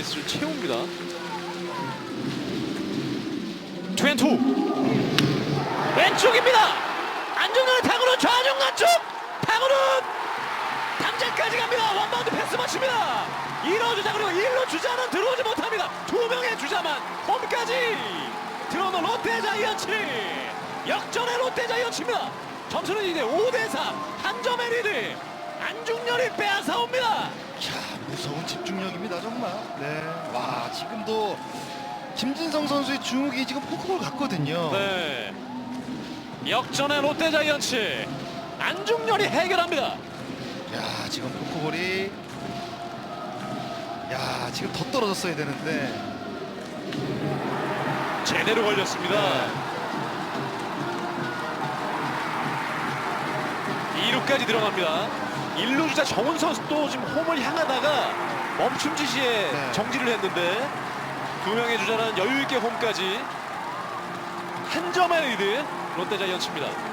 를 채웁니다. 트웬투 왼쪽입니다. 안정환의 타구는 좌중 안쪽 타구는 담장까지 갑니다. 원바운드 패스 맞춥니다. 1루 주자 그리고 1루 주자는 들어오지 못합니다. 두 명의 주자만 홈까지 들어오는 롯데 자이언츠 역전의 롯데 자이언츠입니다. 점수는 이제 5대4 한 점의 리드 안중열이 빼앗아옵니다. 집중력입니다 정말. 네. 와 지금도 김진성 선수의 주목이 지금 포크볼 같거든요. 네. 역전의 롯데 자이언츠 안중열이 해결합니다. 야 지금 포크볼이 야 지금 더 떨어졌어야 되는데 제대로 걸렸습니다. 네. 2루까지 들어갑니다. 1루 주자 정훈 선수도 지금 홈을 향하다가 멈춤 지시에 네. 정지를 했는데 두 명의 주자는 여유 있게 홈까지 한 점의 리드 롯데 자이언츠입니다.